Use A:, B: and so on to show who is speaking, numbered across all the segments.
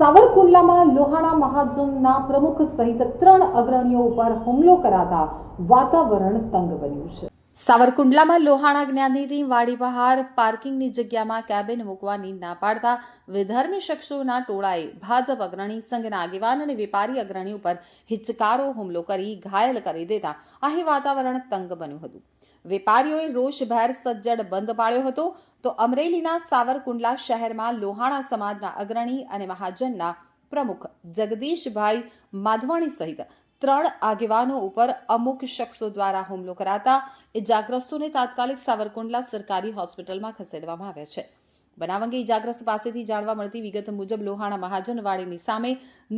A: સાવરકુંડલામાં લોહાણા મહાજનના પ્રમુખ સહિત ત્રણ અગ્રણીઓ ઉપર હુમલો કરાતા વાતાવરણ તંગ બન્યું છે. સાવરકુંડલામાં લોહાણા જ્ઞાનીની વાડી બહાર પાર્કિંગની જગ્યામાં કેબિન મૂકવાની ના પાડતા વિધર્મી શખ્સોના ટોળાએ ભાજપ અગ્રણી, સંઘના આગેવાન અને વેપારી અગ્રણી ઉપર હિચકારો હુમલો કરી ઘાયલ કરી દેતા અહીં વાતાવરણ તંગ બન્યું હતું. વેપારીઓએ રોષભેર સજ્જડ બંધ પાડ્યો હતો. તો અમરેલીના સાવરકુંડલા શહેરમાં લોહાણા સમાજના અગ્રણી અને મહાજનના પ્રમુખ જગદીશભાઈ માધવાણી સહિત ત્રણ આગેવાનો ઉપર અમુક શખ્સો દ્વારા હુમલો કરાતા ઇજાગ્રસ્તોને તાત્કાલિક સાવરકુંડલા સરકારી હોસ્પિટલમાં ખસેડવામાં આવ્યા છે. બનાવ અંગે ઇજાગ્રસ્ત પાસેથી જાણવા મળતી વિગત મુજબ લોહાણા મહાજનવાડીની સામે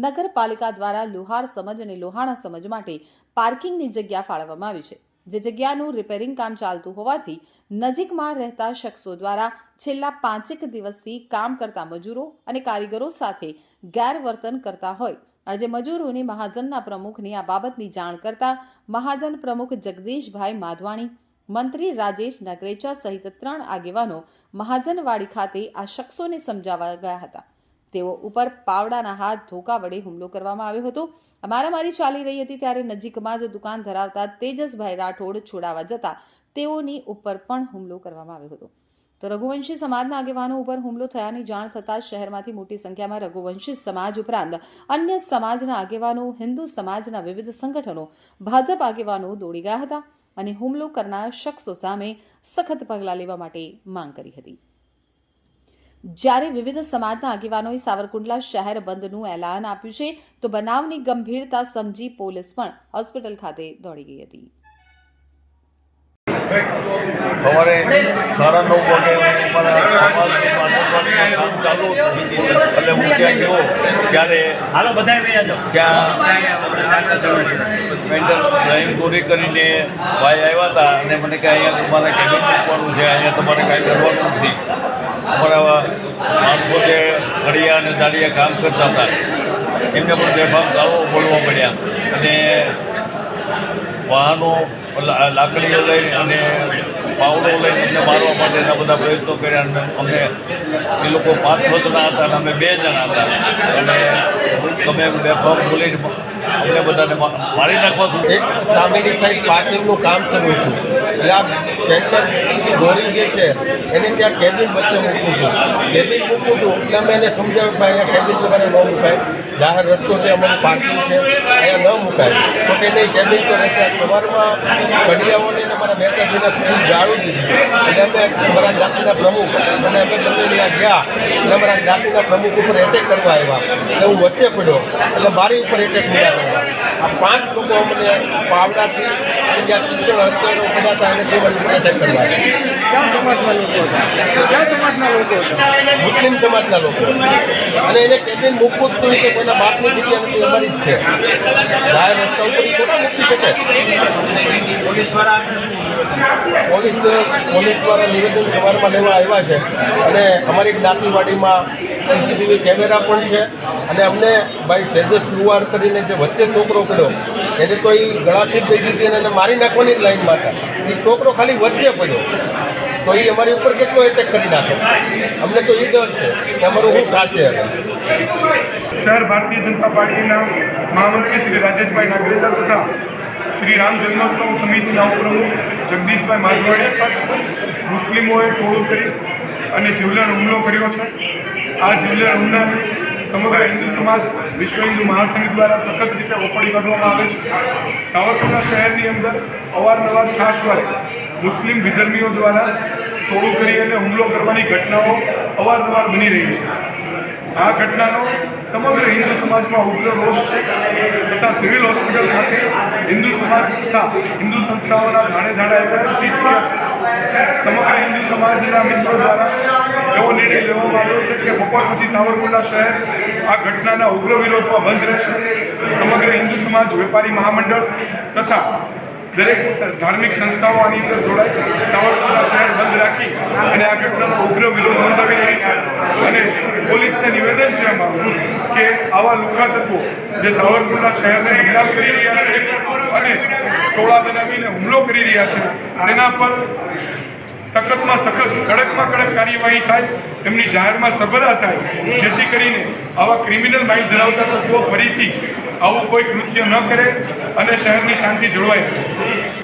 A: નગરપાલિકા દ્વારા લોહાર સમજ અને લોહાણા સમજ માટે પાર્કિંગની જગ્યા ફાળવવામાં આવી છે. જે જગ્યાનું રિપેરિંગ કામ ચાલતું હોવાથી નજીકમાં રહેતા શખ્સો દ્વારા છેલ્લા પાંચેક દિવસથી કામ કરતા મજૂરો અને કારીગરો સાથે ગેરવર્તન કરતા હોય. આજે મજૂરોને મહાજનના પ્રમુખની આ બાબતની જાણ કરતા મહાજન પ્રમુખ જગદીશભાઈ માધવાણી, મંત્રી રાજેશ નગરેચા સહિત ત્રણ આગેવાનો મહાજનવાડી ખાતે આ શખ્સોને સમજાવવા ગયા હતા. તેઓ ઉપર પાવડાના હાથ ધોકા વડે હુમલો કરવામાં આવ્યો હતો. મારામારી ચાલી રહી હતી ત્યારે નજીકમાં જ દુકાન ધરાવતા તેજસભાઈ રાઠોડ છોડાવા જતા તેઓની ઉપર પણ હુમલો કરવામાં આવ્યો હતો. તો રઘુવંશી સમાજના આગેવાનો ઉપર હુમલો થયાની જાણ થતાં શહેરમાંથી મોટી સંખ્યામાં રઘુવંશી સમાજ ઉપરાંત અન્ય સમાજના આગેવાનો, હિન્દુ સમાજના વિવિધ સંગઠનો, ભાજપ આગેવાનો દોડી ગયા હતા અને હુમલો કરનાર શખ્સો સામે સખત પગલાં લેવા માટે માંગ કરી હતી. જ્યારે વિવિધ સમાજના આગેવાનોએ સાવરકુંડલા શહેર બંધનું એલાન આપ્યું છે તો બનાવની ગંભીરતા સમજી પોલીસ પણ હોસ્પિટલ ખાતે દોડી ગઈ હતી.
B: સવારે સાડા નવ વાગે અમારા સમાજની આગેવાનીનું કામ ચાલુ એટલે હું ત્યાં ગયો ત્યારે
C: હાલો બધા
B: ત્યાં મેન્ટલ બ્રેઇન ચોરી કરીને ભાઈ આવ્યા હતા અને મને કે અહીંયા તમારે કેબિન મૂકવાનું છે અહીંયા તમારે કાંઈ કરવાનું નથી. જે ઘડિયા અને દાડિયા કામ કરતા હતા. એમને પણ બેફામ ગાળો બોલવા મળ્યા અને વાહનો લાકડીઓ લઈ અને પાવડો લઈને અમને મારવા માટેના બધા પ્રયત્નો કર્યા અને અમને એ લોકો પાંચ છ જણા હતા અને અમે બે જણા હતા. અને તમે બેફામ બોલીને અમને બધાને મારી નાખવા
D: એક સામેની સાઈડ કામ શરૂ હતું. આ સેન્ટર દોરી જે છે, એને ત્યાં કેબિન વચ્ચે મૂકવું હતું. કેબિન મૂકવું હતું, એટલે અમે એને સમજાવ્યું ભાઈ, અહીંયા કેબિન તમારે ન મુકાય. જાહેર રસ્તો છે, અમારું પાર્કિંગ છે, અહીંયા ન મુકાય. તો કે નહીં કેબિન તો રહેશે. સવારમાં કડિયાઓને મારા મહેતાજીને ખૂબ જાળવી દીધી. એટલે અમે અમારા જ્ઞાતિના પ્રમુખ અને અમે બંને ત્યાં ગયા. એટલે અમારા જ્ઞાતિના પ્રમુખ ઉપર એટેક કરવા આવ્યા. એટલે હું વચ્ચે પડ્યો. એટલે મારી ઉપર એટેક મળ્યા કરવા આ પાંચ લોકો અમને પાવડાથી જ્યાં શિક્ષણ હત્યારો બધા હતા એને તે મારી ઉપર એટેક કરવા
E: કયા સમાજના લોકો હતા? કયા સમાજના લોકો હતા?
D: મુસ્લિમ સમાજના લોકો. અને એને કેબિન મૂકવું જ નહીં કે કોઈના બાપની જગ્યા નથી અમારી જ છે. જાહેર રસ્તા ઉપર એ ખોટા મૂકી શકે.
E: પોલીસ દ્વારા
D: પોલીસ પોલીસ દ્વારા નિવેદન સવારમાં લેવા આવ્યા છે. અને અમારી જ્ઞાતિવાડીમાં સીસીટીવી કેમેરા પણ છે. અને અમને ભાઈ તેજસ લુવાર કરીને જે વચ્ચે છોકરો પડ્યો એને તો એ ગળાસીપ દઈ દીધી અને એને મારી નાખવાની જ લાઈનમાં હતા. એ છોકરો ખાલી વચ્ચે પડ્યો. તો એ અમારી ઉપર કેટલો એટેક કરી નાખે. અમને તો એ ડર છે કે અમારું શું થશે
F: શહેર ભારતીય જનતા પાર્ટીના મહામંત્રી શ્રી રાજેશભાઈ નાગરેજા તથા શ્રી રામ જન્મોત્સવ સમિતિના ઉપપ્રમુખ જગદીશભાઈ માધવાણી પર મુસ્લિમોએ ટોળું કરી અને જીવલેણ હુમલો કર્યો છે. આ જીવલેણ હુમલાને સમગ્ર હિન્દુ સમાજ વિશ્વ હિન્દુ મહાસંઘ દ્વારા સખત રીતે ઓપડી કાઢવામાં આવે છે. સાવરકુંડલા શહેરની અંદર અવારનવાર છાશવારે મુસ્લિમ વિધર્મીઓ દ્વારા ટોળું કરી અને હુમલો કરવાની ઘટનાઓ અવારનવાર બની રહી છે. આ ઘટનાનો સમગ્ર હિન્દુ સમાજમાં ઉગ્ર રોષ છે તથા સિવિલ હોસ્પિટલ ખાતે હિન્દુ સમાજ તથા હિન્દુ સંસ્થાઓના ધાણે ધાડા એકત્રિત થઈ ચૂક્યા છે. સમગ્ર હિન્દુ સમાજના મિત્રો દ્વારા એવો નિર્ણય લેવામાં આવ્યો છે કે બપોર પછી સાવરકુંડલા શહેર આ ઘટનાના ઉગ્ર વિરોધમાં બંધ રહેશે. સમગ્ર હિન્દુ સમાજ, વેપારી મહામંડળ તથા દરેક ધાર્મિક સંસ્થાઓ આની અંદર જોડાય. સાવરકુંડલા શહેર બંધ રાખી અને આ ઘટનાનો ઉગ્ર વિરોધ નોંધાવી રહી છે. અને પોલીસને નિવેદન છે અમારું કે આવા લુખા તત્વો જે સાવરકુંડલા શહેરને બદનામ કરી રહ્યા છે અને ટોળા બનાવીને હુમલો કરી રહ્યા છે, તેના પર સખતમાં સખત, કડકમાં કડક કાર્યવાહી થાય, તેમની જાહેરમાં સભરા થાય, જેથી કરીને આવા ક્રિમિનલ માઇન્ડ ધરાવતા તત્વો ફરીથી આવું કોઈ કૃત્ય ન કરે અને શહેરની શાંતિ જળવાય